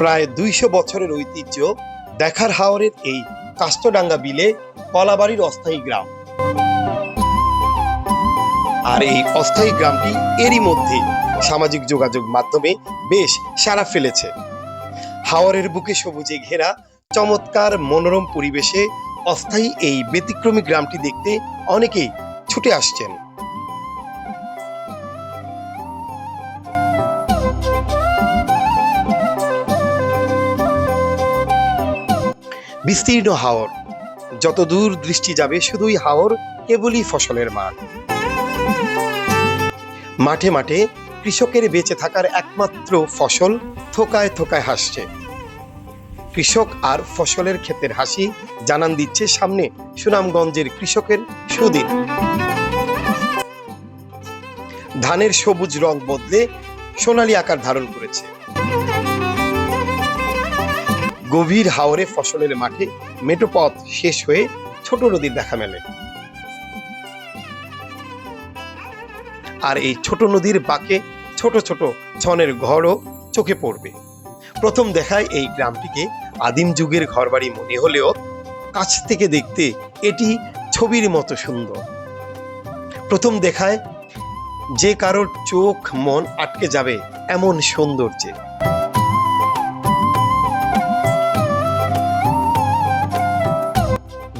প্রায় দুইশো বছরের ঐতিহ্য দেখার হাওরের এই কাষ্টডাঙ্গা বিলে কলাবাড়ির অস্থায়ী গ্রাম। আর এই অস্থায়ী গ্রামটি এরই মধ্যে সামাজিক যোগাযোগ মাধ্যমে বেশ সাড়া ফেলেছে। হাওরের বুকে সবুজে ঘেরা চমৎকার মনোরম পরিবেশে অস্থায়ী এই ব্যতিক্রমী গ্রামটি দেখতে অনেকেই ছুটে আসছেন। বিস্তীর্ণ হাওর। যত দূর দৃষ্টি যাবে, শুধুই হাওর, কেবলই ফসলের মাঠ মাঠে মাঠে কৃষকের বেঁচে থাকার একমাত্র ফসল থোকায় থোকায় হাসছে। কৃষক আর ফসলের ক্ষেতের হাসি জানান দিচ্ছে সামনে সুনামগঞ্জের কৃষকের সুদিন। ধানের সবুজ রং বদলে সোনালী আকার ধারণ করেছে। গভীর হাওরে ফসলের মাঠে মেটো পথ শেষ হয়ে ছোট নদীর দেখা মেলে। আর এই ছোট নদীর বাঁকে ছোট ছোট ছনের ঘরও চোখে পড়বে। প্রথম দেখায় এই গ্রামটিকে আদিম যুগের ঘরবাড়ি মনে হলেও কাছ থেকে দেখতে এটি ছবির মতো সুন্দর। প্রথম দেখায় যে কারোর চোখ মন আটকে যাবে এমন সৌন্দর্যে।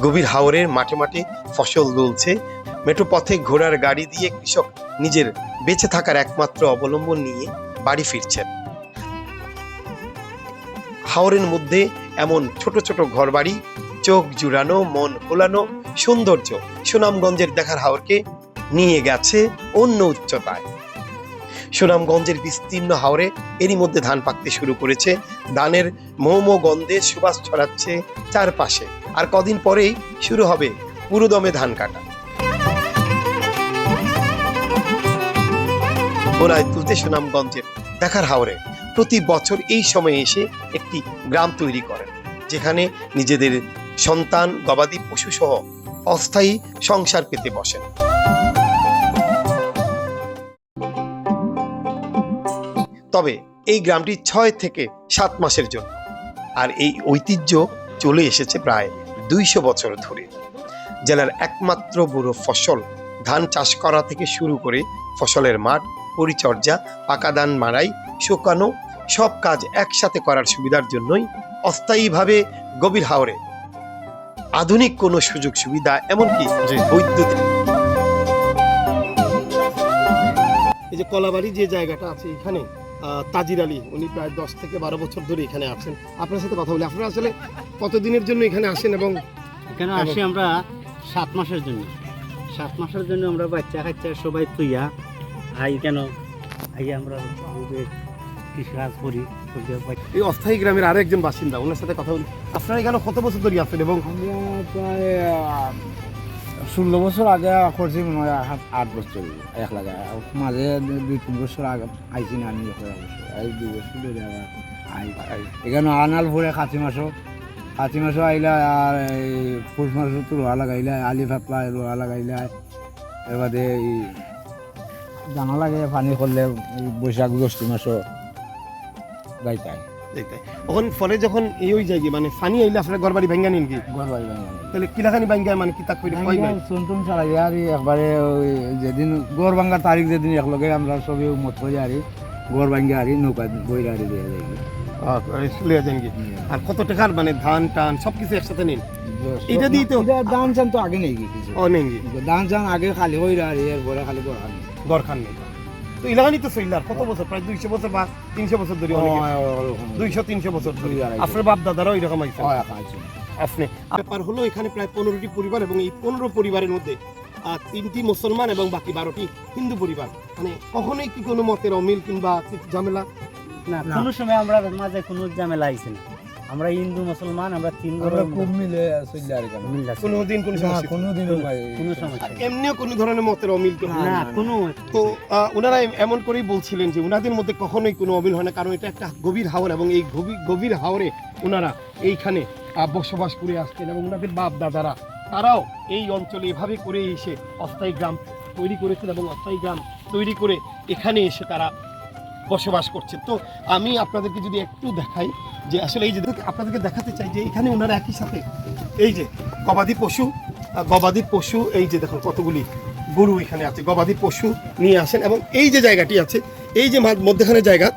গভীর হাওরের মাঠে মাঠে ফসল দুলছে। মেঠো পথে ঘোড়ার গাড়ি দিয়ে কৃষক নিজের বেঁচে থাকার একমাত্র অবলম্বন নিয়ে বাড়ি ফিরছেন। হাওরের মধ্যে এমন ছোট ছোট ঘরবাড়ি, চোখ জুড়ানো, মন ভোলানো সৌন্দর্য সুনামগঞ্জের দেখার হাওরকে নিয়ে গেছে অন্য উচ্চতায়। সুনামগঞ্জের বিস্তীর্ণ হাওরে এরই মধ্যে ধান পাকতে শুরু করেছে। ধানের মোমো গন্ধে সুবাস ছড়াচ্ছে চারপাশে। আর কদিন পরেই শুরু হবে পুরোদমে ধান কাটা। গোলায় তুলতে সুনামগঞ্জের দেখার হাওরে প্রতি বছর এই সময়ে এসে একটি গ্রাম তৈরি করেন, যেখানে নিজেদের সন্তান, গবাদি পশু সহ অস্থায়ী সংসার পেতে বসেন। তবে এই গ্রামটি ছয় থেকে সাত মাসের জন্য, আর এই ঐতিহ্য চলে এসেছে প্রায় দুইশো বছর ধরে। জেলার একমাত্র বুড়ো ফসল ধান চাষ করা থেকে শুরু করে ফসলের মাঠ পরিচর্যা পাকা ধান মারাই শুকানো সব কাজ একসাথে করার সুবিধার জন্যই অস্থায়ীভাবে গভীর হাওরে। আধুনিক কোনো সুযোগ সুবিধা এমনকি বৈদ্যুতিক। এই যে কলাবাড়ি যে জায়গাটা আছে এখানে তাজির আলী উনি প্রায় দশ থেকে বারো বছর ধরে এখানে আছেন। আপনার সাথে কথা বলি আপনারা আসলে কতদিনের জন্য এখানে আসেন এবং এখানে আসি আমরা সাত মাসের জন্য। সাত মাসের জন্য আমরা বাচ্চা কাচ্চা সবাই তুইয়া ভাই কেন আই আমরা আমাদের কৃষিকাজ করি এই অস্থায়ী গ্রামের আরও একজন বাসিন্দা ওনার সাথে কথা বলি। আপনারা এখানে কত বছর ধরে আছেন এবং আমরা প্রায় ষোলো বছর আগে করছি মনে হয় আট- বছর, এক লাগা মাঝে দুই- তিন বছর আগে আইছি না আমি এই দুই বছর ধরে আই। এখানে আনাল ভরে কাতি মাসও কাতি মাসও আইলা আর এই পৌষ মাসও তো রোয়া লাগাইলা, আলি ফাতলা রোয়া লাগাইলা। এর বাদে এই জানা লাগে, পানি করলে বৈশাখ জ্যৈষ্ঠ মাসও গাইতাই ওখান ফলে যখন এই ওই জায়গায় মানে ফানি আইলে আপনারা ঘর বাড়ি ভেঙ্গা নিন কি? ঘর বাড়ি বাঙালি তাহলে কিলাখানি ভাঙ্গা মানে কি তাক করে কয় নাই? চুনটুন চালাই আর একবারে ওই যেদিন গড় ভাঙ্গার তারিখ যেদিন একলগে আমরা সবে মত করে আরি গড় ভাঙ্গা আরি নৌকা বই আরি দিয়ে যাই কি। আর কত টাকার মানে ধান টান সবকিছু একসাথে নিন? এটা দিয়েই তো- দান চান তো আগে নেই কিছু? ও কি? দান চান আগে খালি হই আরি এরপরে খালি গড় আনি ঘর খান নেই। তো তো সইলার কত বছর? প্রায় দুইশো বছর বা তিনশো বছর ধরে দুইশো তিনশো বছর ধরে। আপনার বাপ দাদারাও এরকম আপনি ব্যাপার হলো এখানে প্রায় পনেরোটি পরিবার এবং এই পনেরো পরিবারের মধ্যে তিনটি মুসলমান এবং বাকি বারোটি হিন্দু পরিবার। মানে কখনোই কি কোনো মতের অমিল কিংবা ঝামেলা? না। কোনো সময় আমরা মাঝে কোনো ঝামেলা আইছে না। আমরা হিন্দু মুসলমান আমরা তিন আমরা খুব মিলে চলি আর কেন সমস্যা কোনো দিন কোনো সমস্যা এমনিও কোনো ধরনের মতের অমিল তো না। কোনো তো আহ, ওনারা এমন করেই বলছিলেন যে ওনাদের মধ্যে কখনোই কোনো অমিল হয় না কারণ এটা একটা গভীর হাওর এবং এই গভীর গভীর হাওরে ওনারা এইখানে আহ, বসবাস করে আসছেন এবং ওনাদের বাপ দাদারা তারাও এই অঞ্চলে এভাবে করে এসে অস্থায়ী গ্রাম তৈরি করেছেন এবং অস্থায়ী গ্রাম তৈরি করে এখানে এসে তারা বসবাস করছেন। তো আমি আপনাদেরকে যদি একটু দেখাই যে আসলে এই যে আপনাদেরকে দেখাতে চাই যে এখানে ওনারা একই সাথে। এই যে, গবাদি পশু গবাদি পশু, এই যে দেখুন কতগুলি গরু এখানে আছে, গবাদি পশু নিয়ে আসেন এবং এই যে জায়গাটি আছে, এই যে মধ্যখানে জায়গা,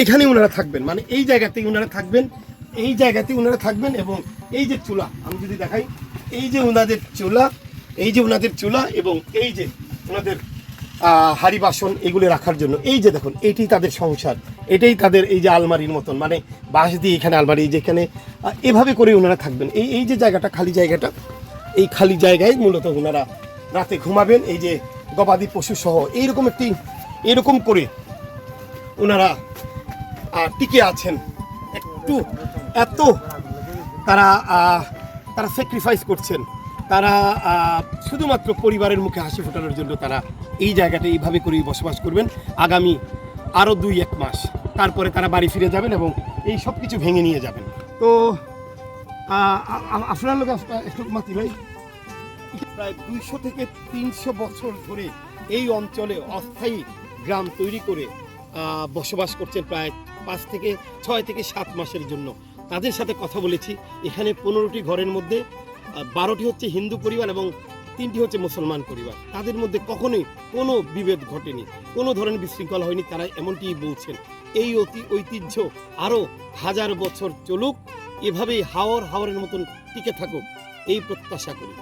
এখানে ওনারা থাকবেন। মানে এই জায়গাতেই ওনারা থাকবেন, এই জায়গাতেই ওনারা থাকবেন এবং এই যে চুলা, আমি যদি দেখাই, এই যে ওনাদের চুলা, এই যে ওনাদের চুলা এবং এই যে ওনাদের হাঁড়ি বাসন এগুলো রাখার জন্য, এই যে দেখুন, এটি তাদের সংসার। এটাই তাদের এই যে আলমারির মতন মানে বাঁশ দিয়ে এখানে আলমারি যেখানে এভাবে করে ওনারা থাকবেন। এই এই যে জায়গাটা, খালি জায়গাটা, এই খালি জায়গায় মূলত ওনারা রাতে ঘুমাবেন, এই যে গবাদি পশু সহ, এইরকম একটি, এরকম করে ওনারা টিকে আছেন। একটু, এত তারা তারা স্যাক্রিফাইস করছেন। তারা শুধুমাত্র পরিবারের মুখে হাসি ফোটানোর জন্য তারা এই জায়গাটা এইভাবে করেই বসবাস করবেন। আগামী আরও দুই, এক মাস। তারপরে তারা বাড়ি ফিরে যাবেন এবং এই সব কিছু ভেঙে নিয়ে যাবেন। তো আপনার লোক মাতি ভাই প্রায় দুইশো থেকে তিনশো বছর ধরে এই অঞ্চলে অস্থায়ী গ্রাম তৈরি করে বসবাস করছেন প্রায় পাঁচ থেকে ছয় থেকে সাত মাসের জন্য। তাদের সাথে কথা বলেছি। এখানে পনেরোটি ঘরের মধ্যে বারোটি হচ্ছে হিন্দু পরিবার এবং তিনটি হচ্ছে মুসলমান পরিবার। তাদের মধ্যে কখনোই কোনো বিভেদ ঘটেনি। কোনো ধরনের বিশৃঙ্খলা হয়নি, তারা এমনটি বলছেন। এই অতি ঐতিহ্য আরও হাজার বছর চলুক, এভাবেই হাওর হাওরের মতন টিকে থাকুক, এই প্রত্যাশা করি।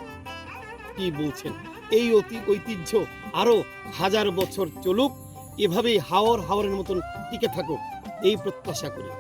কি বলছেন? এই অতি ঐতিহ্য আরও হাজার বছর চলুক, এভাবেই হাওর হাওরের মতন টিকে থাকুক, এই প্রত্যাশা করি।